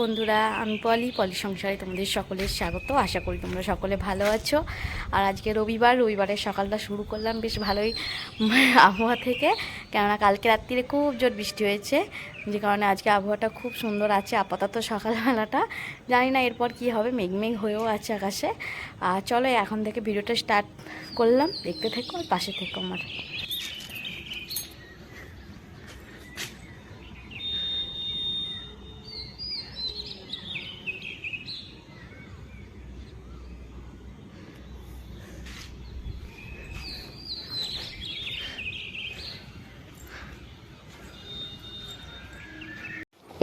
বন্ধুরা, আমি পলি পলি সংসারে তোমাদের সকলের স্বাগত। আশা করি তোমরা সকলে ভালো আছো। আর আজকে রবিবার, রবিবারের সকালটা শুরু করলাম বেশ ভালোই আবহাওয়া থেকে। কেননা কালকে রাত্রিরে খুব জোর বৃষ্টি হয়েছে, যে কারণে আজকে আবহাওয়াটা খুব সুন্দর আছে, আপাতত সকালবেলাটা। জানি না এরপর কি হবে মেঘমেঘ হয়েও আছে আকাশে। আর চলো এখন থেকে ভিডিওটা স্টার্ট করলাম। দেখতে থেকো, পাশে থেকো আমার।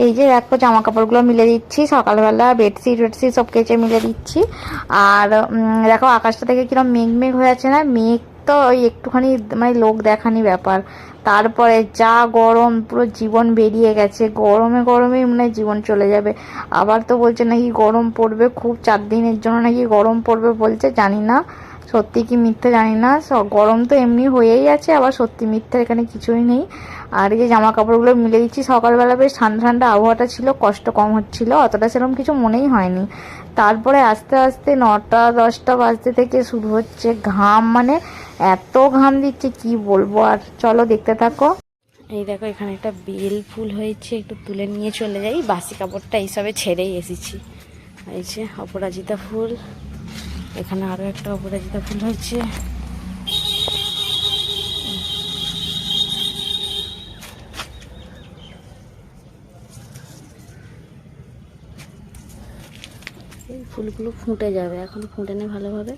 এই যে দেখো জামা কাপড়গুলো মিলে দিচ্ছি, সকালবেলা বেডশিট বেডশিট সব কেচে মিলে দিচ্ছি। আর দেখো আকাশটা থেকে কিরম মেঘ মেঘ হয়ে আছে না? মেঘ তো ওই একটুখানি মানে লোক দেখানি ব্যাপার। তারপরে যা গরম, পুরো জীবন বেরিয়ে গেছে। গরমে গরমে মনে জীবন চলে যাবে। আবার তো বলছে নাকি গরম পড়বে খুব চার দিনের জন্য নাকি গরম পড়বে বলছে, জানি না। সত্যি কি মিথ্যে জানি না। গরম তো এমনি হয়েই আছে, আবার সত্যি মিথ্যে এখানে কিছুই নেই। আর এই যে জামা কাপড়গুলো মিলে দিচ্ছি, সকালবেলা বেশ ঠান্ডা ঠান্ডা আবহাওয়াটা ছিল, কষ্ট কম হচ্ছিল, অতটা সেরকম কিছু মনেই হয়নি। তারপরে আস্তে আস্তে নটা, দশটা বাজতে থেকে শুরু হচ্ছে ঘাম মানে এত ঘাম দিচ্ছে, কি বলব? আর চলো দেখতে থাকো। এই দেখো, এখানে একটা বেল ফুল হয়েছে, একটু তুলে নিয়ে চলে যাই। বাসি কাপড়টা এইসবে ছেড়েই এসেছি। এই যে অপরাজিতা ফুল, এখানে আরও একটা অপরাজিতা ফুল হয়েছে। এই ফুলগুলো ফুটে যাবে, এখন ফুটে নে ভালোভাবে।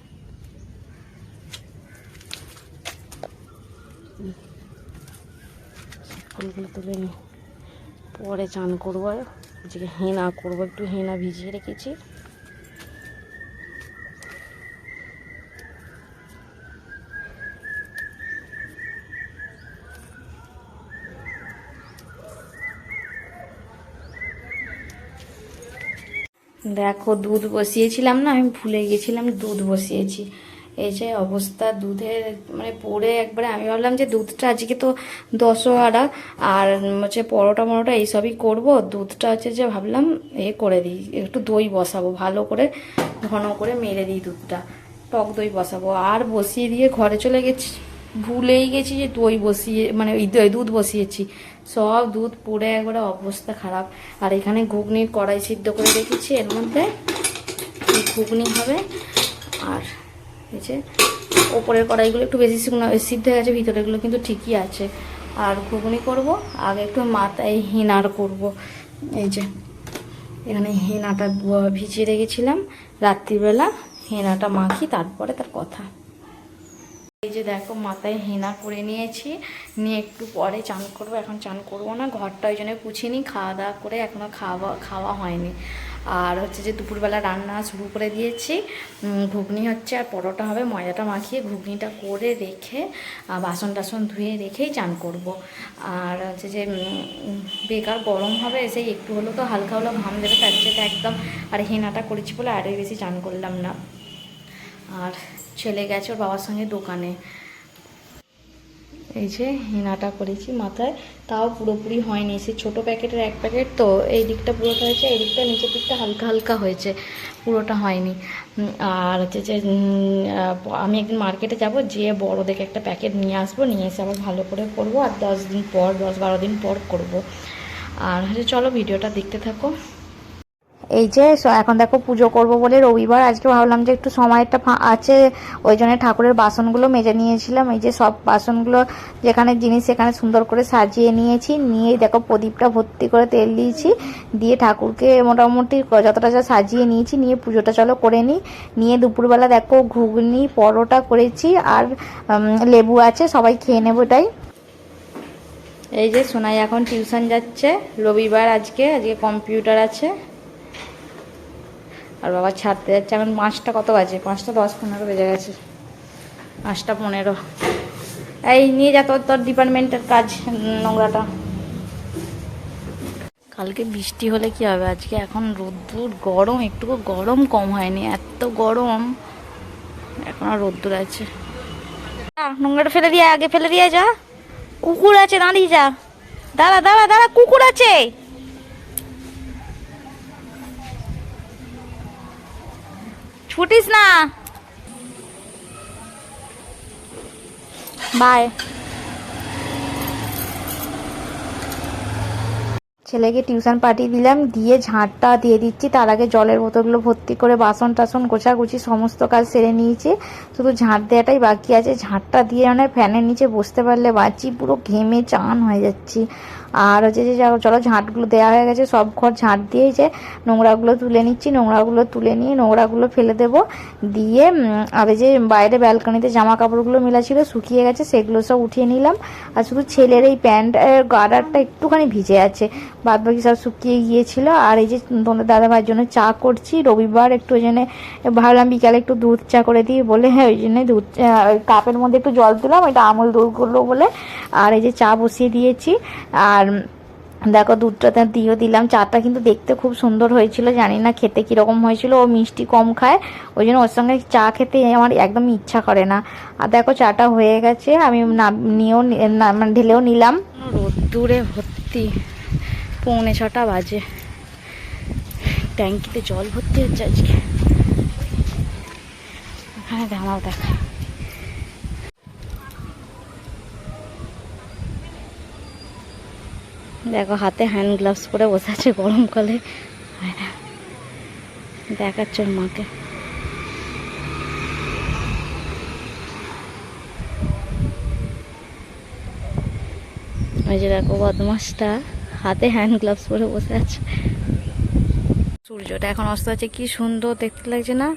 ফুলগুলো তুলে নি। পরে চান করব যে হেনা করব, একটু হেনা ভিজিয়ে রেখেছি। দেখো, দুধ বসিয়েছিলাম না, আমি ভুলে গেছিলাম, দুধ বসিয়েছি। এই যে অবস্থা, দুধের মানে পড়ে একবারে, আমি ভাবলাম যে দুধটা আজকে তো দশো আড়া আর হচ্ছে পরোটা মরোটা এইসবই করব, দুধটা হচ্ছে যে ভাবলাম এ করে দিই, একটু দই বসাবো, ভালো করে ঘন করে মেরে দিই দুধটা, টক দই বসাবো, আর বসিয়ে দিয়ে ঘরে চলে গেছি। ভুলেই গেছি যে দই বসিয়ে মানে ওই দুধ বসিয়েছি। সব দুধ পড়ে একবারে অবস্থা খারাপ। আর এখানে ঘুগনির কড়াই সিদ্ধ করে রেখেছি, এর মধ্যে ঘুগনি হবে। আর এই যে ওপরের কড়াইগুলো একটু বেশি শুকনো সিদ্ধ হয়ে গেছে ভিতরেগুলো কিন্তু ঠিকই আছে। আর ঘুগনি করব, আগে একটু মাথায় হিনার করব। এই যে এখানে হেনাটা ভিজিয়ে রেখেছিলাম, রাত্রিবেলা হেনাটা মাখি, তারপরে তার কথা। যে দেখো মাথায় হেনা করে নিয়েছি, নিয়ে একটু পরে চান করব, এখন চান করব না, ঘরটা ওই জন্য পুছিনি খাওয়া দাওয়া করে এখনও খাওয়া খাওয়া হয়নি। আর হচ্ছে যে দুপুরবেলা রান্না শুরু করে দিয়েছি ঘুগনি হচ্ছে আর পরোটা হবে, ময়দাটা মাখিয়ে ঘুগনিটা করে রেখে বাসন টাসন ধুয়ে রেখেই চান করব। আর হচ্ছে যে বেকার গরম হবে, সেই একটু হলেও তো হালকা হলেও ঘাম দেবে, তার যেটা একদম আর হেনাটা করেছি বলে আরও বেশি চান করলাম না। আর ছেলে গেছে ওর বাবার সঙ্গে দোকানে। এই যে হেনাটা করেছি মাথায়, তাও পুরোপুরি হয়নি। সে ছোটো প্যাকেটের এক প্যাকেট, তো এই দিকটা পুরোটা হয়েছে, এই দিকটা নিচের দিকটা হালকা হালকা হয়েছে, পুরোটা হয়নি। আর হচ্ছে যে আমি একদিন মার্কেটে যাব, যেয়ে বড় দেখে একটা প্যাকেট নিয়ে আসব, নিয়ে এসে আবার ভালো করে করব, আর দশ দিন পর, দশ বারো দিন পর করব। আর হচ্ছে চলো ভিডিওটা দেখতে থাকো। এই যে এখন দেখো পুজো করব বলে রবিবার, আজকে ভাবলাম যে একটু সময়টা আছে, ওই জন্য ঠাকুরের বাসনগুলো মেজে নিয়েছিলাম, এই যে সব বাসনগুলো যেখানে জিনিস সেখানে সুন্দর করে সাজিয়ে নিয়েছি, নিয়ে দেখো প্রদীপটা ভর্তি করে তেল দিয়েছি, দিয়ে ঠাকুরকে মোটামুটি যতটা যা সাজিয়ে নিয়েছি, নিয়ে পুজোটা চলো করে নিই, নিয়ে দুপুরবেলা দেখো ঘুগনি, পরোটা করেছি, আর লেবু আছে, সবাই খেয়ে নেব এটাই এই যে সোনাই এখন টিউশন যাচ্ছে, রবিবার আজকে আজকে কম্পিউটার আছে। আর বাবা ছাড়তে যাচ্ছে। এখন পাঁচটা কত বাজে? পাঁচটা দশ পনেরো বেজে গেছে। পাঁচটা পনেরো। এই নিয়ে যা তোর তোর ডিপার্টমেন্টের কাজ নোংরাটা। কালকে বৃষ্টি হলে কি হবে? আজকে এখন রোদ্দুর গরম একটুকু গরম কম হয়নি এত গরম। এখন আর রোদ্দুর আছে। নোংরাটা ফেলে দিয়ে আগে ফেলে দিয়ে যা। কুকুর আছে দাঁড়িয়ে যা। দাঁড়া দাঁড়া দাঁড়া কুকুর আছে। ছুটিস না। বাই ছেলেকে টিউশন পাঠিয়ে দিলাম, দিয়ে ঝাঁটটা দিয়ে দিচ্ছি। তার আগে জলের বোতলগুলো ভর্তি করে বাসন টাসন গোছাগুছি সমস্ত কাজ সেরে নিয়েছি। শুধু ঝাঁট দেওয়াটাই বাকি আছে। ঝাঁটটা দিয়ে মানে ফ্যানের নিচে বসতে পারলে বাঁচি, পুরো ঘেমে চান হয়ে যাচ্ছি। আর হচ্ছে যে চলো ঝাঁটগুলো দেওয়া হয়ে গেছে, সব ঘর ঝাঁট দিয়ে যে নোংরাগুলো তুলে নিচ্ছি, নোংরাগুলো তুলে নিয়ে নোংরাগুলো ফেলে দেবো। দিয়ে আর যে বাইরে ব্যালকনিতে জামা কাপড়গুলো মেলা ছিল শুকিয়ে গেছে, সেগুলো সব উঠিয়ে নিলাম। আর শুধু ছেলের এই প্যান্ট গার্ডারটা একটুখানি ভিজে আছে। বাদ বাকি সব শুকিয়ে গিয়েছিল। আর এই যে, তোমাদের দাদা ভাইয়ের জন্য চা করছি, রবিবার একটু ওই জন্য ভাবলাম বিকালে একটু দুধ চা করে দিই বলে হ্যাঁ ওই জন্য দুধ কাপের মধ্যে একটু জল দিলাম এটা আমুল দুধ করল বলে। আর এই যে চা বসিয়ে দিয়েছি। আর দেখো দুধটা দিয়েও দিলাম। চাটা কিন্তু দেখতে খুব সুন্দর হয়েছিল, জানি না খেতে কীরকম হয়েছিল। ও মিষ্টি কম খায়, ওই জন্য ওর সঙ্গে চা খেতে আমার একদম ইচ্ছা করে না। আর দেখো চাটা হয়ে গেছে, আমি নিয়েও মানে ঢেলেও নিলাম। রোদ্দুরে ভর্তি, পৌনে ছটা বাজে। ট্যাঙ্কিতে জল ভর্তি হচ্ছে আজকে। দাঁড়াও, দেখা। দেখো, হাতে হ্যান্ড গ্লাভস পরে বসে আছে গরমকালে হয় না। মাকে। ওই যে দেখো, বদমাসটা হাতে হ্যান্ড গ্লাভস পরে বসে আছে। সূর্যটা এখন অস্ত আছে, কি সুন্দর দেখতে লাগছে না?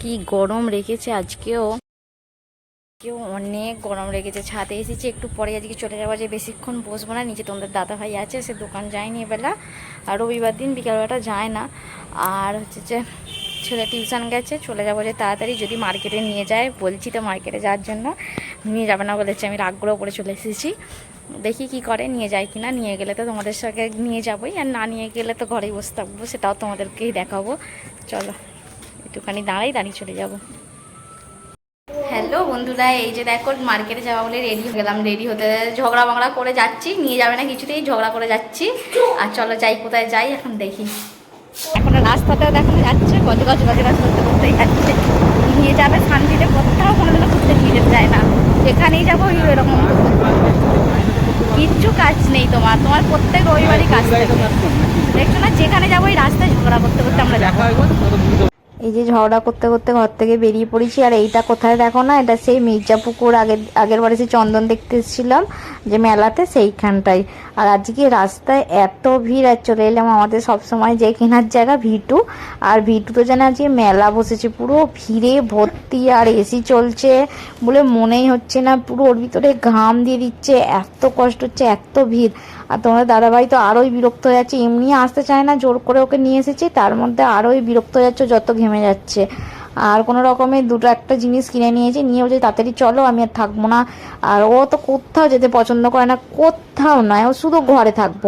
কি গরম রেখেছে আজকেও। কেউ অনেক গরম লেগেছে, ছাদে এসেছি, একটু পরে আজকে চলে যাব যে বেশিক্ষণ বসবো না, নিচে তোমাদের দাদা ভাই আছে, সে দোকান যায়নি এবেলা, আর রবিবার দিন বিকালবেলাটা যায় না, আর হচ্ছে যে ছেলে টিউশন গেছে, চলে যাব যে তাড়াতাড়ি, যদি মার্কেটে নিয়ে যায়, বলছি তো মার্কেটে যাওয়ার জন্য, নিয়ে যাবে না বলেছে, আমি রাগগুলো করে চলে এসেছি, দেখি কি করে, নিয়ে যায় কি না নিয়ে গেলে তো তোমাদের সঙ্গে নিয়ে যাবোই, আর না নিয়ে গেলে তো ঘরেই বসে থাকব, সেটাও তোমাদেরকেই দেখাবো, চলো, একটুখানি দাঁড়াই, দাঁড়িয়ে চলে যাব। হ্যালো বন্ধুরা, এই যে দেখো, মার্কেটে যাওয়া বলে রেডি হয়ে গেলাম। রেডি হতে ঝগড়া বাগড়া করে যাচ্ছি, নিয়ে যাবে না কিছুতেই, ঝগড়া করে যাচ্ছি। আর চলো যাই, কোথায় যাই, এখন দেখি। এখন রাস্তাটা দেখো, যাচ্ছে গজ গজ গজ গজ করতে করতেই যাচ্ছে। নিয়ে যাবে শান্তিতে, কোথাও কোনো দিনও ঘুরতে নিয়ে যেতে যায় না। যেখানেই যাব এরকম কিচ্ছু কাজ নেই তোমার তোমার প্রত্যেক রবিবারই কাজ দেখছ না, যেখানে যাব ওই রাস্তায় ঝগড়া করতে করতে আমরা যাব। এই যে ঝগড়া করতে করতে ঘর থেকে বেরিয়ে পড়েছি। আর এইটা কোথায় দেখো না, এটা সেই মির্জাপুকুর আগের আগের বারে সেই চন্দন দেখতে এসেছিলাম যে মেলাতে, সেইখানটাই। আর আজকে রাস্তায় এত ভিড়, আর চলে এলাম আমাদের সবসময় যে কেনার জায়গা, ভিটু। আর ভিটু তো যেন আজকে মেলা বসেছে, পুরো ভিড়ে ভর্তি, আর এসি চলছে বলে মনেই হচ্ছে না। পুরো ওর ভিতরে ঘাম দিয়ে দিচ্ছে, এত কষ্ট হচ্ছে, এত ভিড়। আর তোমার দাদাভাই তো আরোই বিরক্ত হয়ে যাচ্ছে। এমনি আসতে চায় না, জোর করে ওকে নিয়ে এসেছি, তার মধ্যে আরোই বিরক্ত হয়ে যাচ্ছে, যত ঘেমে যাচ্ছে। আর কোনো রকমে দুটো একটা জিনিস কিনে নিয়েছি নিয়ে বলছে তাড়াতাড়ি চলো, আমি আর থাকব না। আর ও তো কোথাও যেতে পছন্দ করে না, কোথাও নয়, ও শুধু ঘরে থাকব।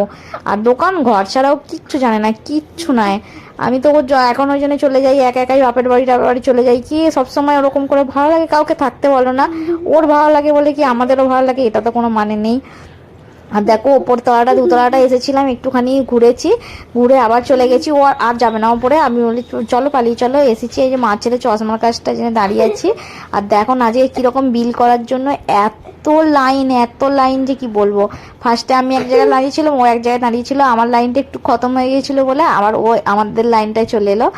আর দোকান ঘর ছাড়াও কিচ্ছু জানে না, কিচ্ছু নয় আমি তো ওর এখন ওই জন্য চলে যাই, একা একাই বাপের বাড়ি, টাপের বাড়ি চলে যাই, কি সবসময় ওরকম করে ভালো লাগে, কাউকে থাকতে বলো না। ওর ভালো লাগে বলে কি আমাদেরও ভালো লাগে, এটা তো কোনো মানে নেই। আর দেখো ওপর তলাটা দুতলাটা এসেছিলাম, একটুখানি ঘুরেছি, ঘুরে আবার চলে গেছি, ও আর- যাবে না ওপরে আমি বলি, চলো পালিয়ে চলো, এসেছি, এই যে মা ছেলে চশমার কাজটা জেনে দাঁড়িয়ে আছি। আর দেখো না যে কীরকম বিল করার জন্য এত লাইন এত লাইন যে কি বলব? ফার্স্টে আমি এক জায়গায় দাঁড়িয়েছিলাম, ও এক জায়গায় দাঁড়িয়েছিল, আমার লাইনটা একটু খতম হয়ে গিয়েছিল বলে আবার ও আমাদের লাইনটায় চলে এলো।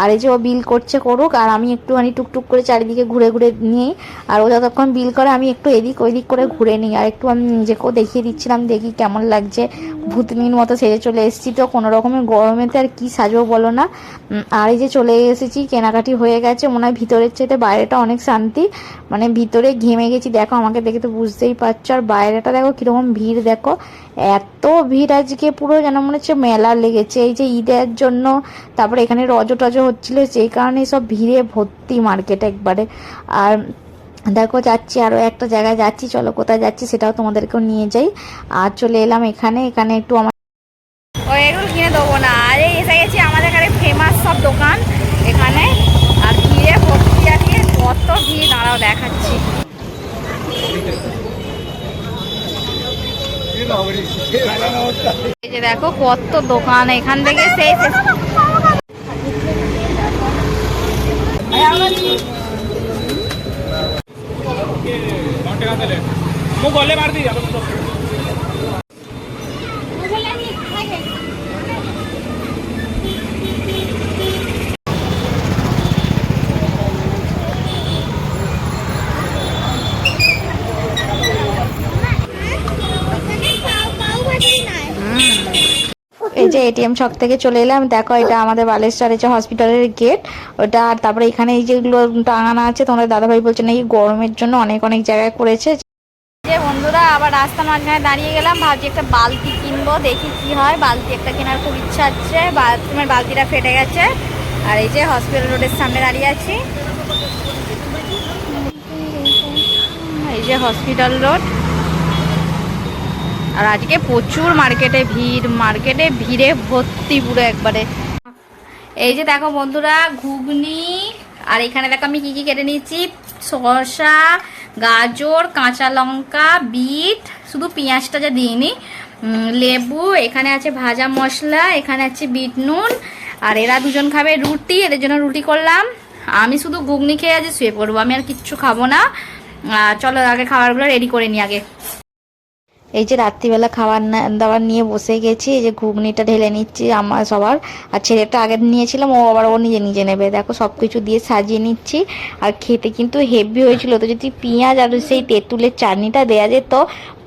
আর এই যে ও বিল করছে করুক, আর আমি একটুখানি টুকটুক করে চারিদিকে ঘুরে ঘুরে নিই, আর ও যতক্ষণ বিল করে, আমি একটু এদিক ওইদিক করে ঘুরে নিই। আর একটু আমি নিজেকেও দেখিয়ে দিচ্ছিলাম, দেখি কেমন লাগছে। ভূতনির মতো সেজে চলে এসেছি তো, কোনো রকমের গরমেতে আর কি সাজবো বলো না। আর এই যে চলে এসেছি, কেনাকাটি হয়ে গেছে, মনে হয় ভিতরের চাইতে বাইরেটা অনেক শান্তি। মানে ভিতরে ঘেমে গেছি, দেখো আমাকে দেখে তো বুঝতেই পারছ। আর বাইরেটা দেখো কীরকম ভিড়, দেখো। এত ভিড় আজকে পুরো যেন মনে হচ্ছে মেলা লেগেছে। এই যে ঈদের জন্য তারপরে এখানে রজ টজ হচ্ছিল, সেই কারণে সব ভিড়ে ভর্তি মার্কেট একবারে। আর দেখো যাচ্ছি আরও একটা জায়গায় যাচ্ছি, চলো কোথায় যাচ্ছি সেটাও তোমাদেরকেও নিয়ে যাই। আর চলে এলাম এখানে এখানে একটু আমার কিনে দেবো না। আরে, এসে গেছি আমাদের এখানে ফেমাস সব দোকান এখানে আর ভিড়ে ভর্তি আজকে কত ভিড় দাঁড়াও দেখাচ্ছি যে দেখো কত দোকান এখান থেকে সেই গলে মার যে এটিএম ছক থেকে চলে এলাম, দেখো এটা আমাদের বালেশ্বর যে হসপিটালের গেট ওটা আর তারপরে এখানে এই যেগুলো টাঙানো আছে, তোমাদের দাদাভাই বলছে নাকি গরমের জন্য অনেক অনেক জায়গায় করেছে। যে বন্ধুরা, আবার রাস্তার মাঝখানে দাঁড়িয়ে গেলাম, ভাবছি একটা বালতি কিনবো, দেখি কি হয়। বালতি একটা কেনার খুব ইচ্ছা আছে, বাথরুমের বালতিটা ফেটে গেছে। আর এই যে হসপিটাল রোডের সামনে দাঁড়িয়ে আছি। এই যে হসপিটাল রোড আর আজকে প্রচুর মার্কেটে ভিড়, মার্কেটে ভিড়ে ভর্তি পুরো একবারে। এই যে দেখো বন্ধুরা, ঘুগনি, আর এখানে দেখো আমি কি কি কেটে নিয়েছি? শসা, গাজর, কাঁচা লঙ্কা, বিট, শুধু পেঁয়াজটা যা দিইনি লেবু, এখানে আছে ভাজা মশলা, এখানে আছে বিট নুন, আর এরা দুজন খাবে রুটি, এদের জন্য রুটি করলাম। আমি শুধু ঘুগনি খেয়ে আজ শুয়ে পড়ব, আমি আর কিচ্ছু খাব না। চলো আগে খাবারগুলো রেডি করে নিই আগে। এই যে রাত্রিবেলা খাবার দাবার নিয়ে বসে গেছি, এই যে ঘুগনিটা ঢেলে নিচ্ছি আমার সবার। আর ছেলেটা আগে নিয়েছিলাম, ও আবার ও নিজে নিজে নেবে। দেখো সব কিছু দিয়ে সাজিয়ে নিচ্ছি। আর খেতে কিন্তু হেভি হয়েছিল। তো যদি পেঁয়াজ আর সেই তেঁতুলের চাটনিটা দেওয়া যেত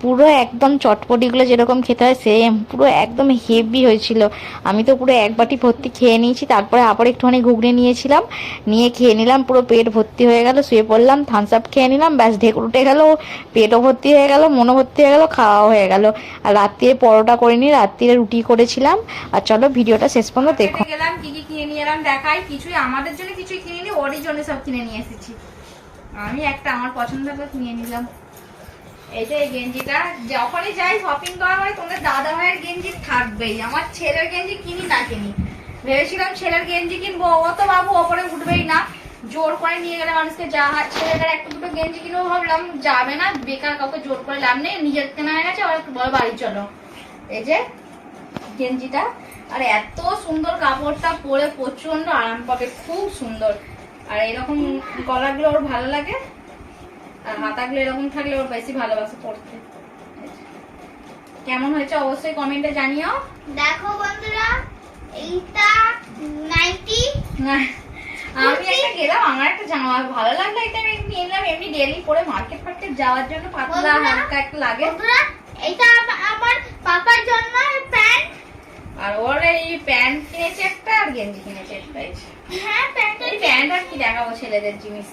পুরো একদম চটপটিগুলো যেরকম খেতে হয় সেম পুরো একদম হেভি হয়েছিল। আমি তো পুরো এক বাটি ভর্তি খেয়ে নিয়েছি তারপরে আবার একটুখানি ঘুগনি নিয়েছিলাম নিয়ে খেয়ে নিলাম পুরো পেট ভর্তি হয়ে গেল শুয়ে পড়লাম থামস আপ খেয়ে নিলাম ব্যাস ঢেকুর উঠে গেল পেটও ভর্তি হয়ে গেল মনও ভর্তি হয়ে গেল খাওয়াও হয়ে গেল। আর রাত্রিরে পরোটা করিনি রাত্রিরে রুটি করেছিলাম। আর চলো ভিডিওটা শেষ পর্যন্ত দেখো। গেলাম কি কি কিনে নিয়ে এলাম দেখাই কিছুই আমাদের জন্য কিছুই কিনে নি ওরই জন্য সব কিনে নিয়ে এসেছি। আমি একটা আমার পছন্দ করে কিনে নিলাম। যে এই গেঞ্জিটা, যখনই যাই শপিং করা হয়, তোমাদের দাদা ভাইয়ের গেঞ্জি থাকবেই। আমার ছেলের গেঞ্জি কিনি না কিনি। ভেবেছিলাম ছেলের গেঞ্জি কিনবো। ও তো বাবু, ওপরে উঠবেই না। জোর করে নিয়ে গেলে মানুষকে যা ছেলেদের একটা দুটো গেঞ্জি কিনেও ভাবলাম, যাবে না। বেকার কাউকে জোর করে লাভ নেই। নিজের কেনা হয়ে গেছে, আবার বড় বাড়ি চলো। এই যে গেঞ্জিটা। আর এত সুন্দর কাপড়টা পরে প্রচণ্ড আরাম পাবে। খুব সুন্দর। আর এরকম গলাগুলো ওর ভালো লাগে। আর হাতাগুলো এরকম থাকলে ওর বেশি ভালোবাসে পড়তে। কেমন হয়েছে অবশ্যই কমেন্টে জানিও। দেখো বন্ধুরা এইটা নাইটি। আমি একটা গেলাম আমার একটা জামা। ভালো লাগল এটা আমি নিলাম এমনি ডেলি পরে মার্কেট ফার্কেট যাওয়ার জন্য পাতলা হালকা একটা লাগে। বন্ধুরা আম- আমার পাপার জন্য প্যান্ট। আর ওর এই প্যান্ট কিনেছে একটা আর গেঞ্জি কিনেছে একটা হ্যাঁ প্যান্ট প্যান্ট আর কি দেখাবো ছেলেদের জিনিস?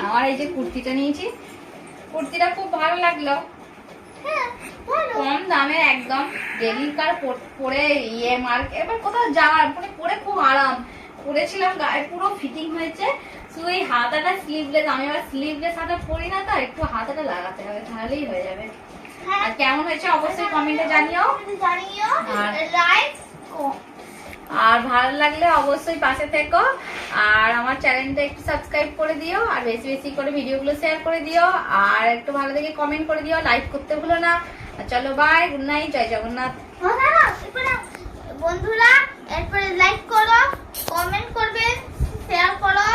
আমার এই যে কুর্তিটা নিয়েছি কুর্তিটা খুব ভালো লাগল। হ্যাঁ কম দামে একদম ডেলি কার পরে ইয়ে মার্ক এবার কোথাও যাওয়ার মানে পরে খুব আরাম। পরেছিলাম গায়ে পুরো ফিটিং হয়েছে শুধু এই হাতাটা স্লিভলেস আমি আবার স্লিভলেস হাতা পরি না তো একটু হাতাটা লাগাতে হবে তাহলেই হয়ে যাবে। হ্যাঁ। আর কেমন হয়েছে অবশ্যই কমেন্টে জানিও। জানিও। আর- লাইক আর ভালো লাগলে অবশ্যই পাশে থেকো। আর আমার চ্যানেলটা একটু সাবস্ক্রাইব করে দিও, আর বেশি বেশি করে ভিডিওগুলো শেয়ার করে দিও। আর একটু ভালো দেখে কমেন্ট করে দিও লাইক করতে ভুলো না। চলো বাই গুড নাইট জয় জগন্নাথ। বন্ধুরা, এরপরে লাইক করো কমেন্ট করবে শেয়ার করো।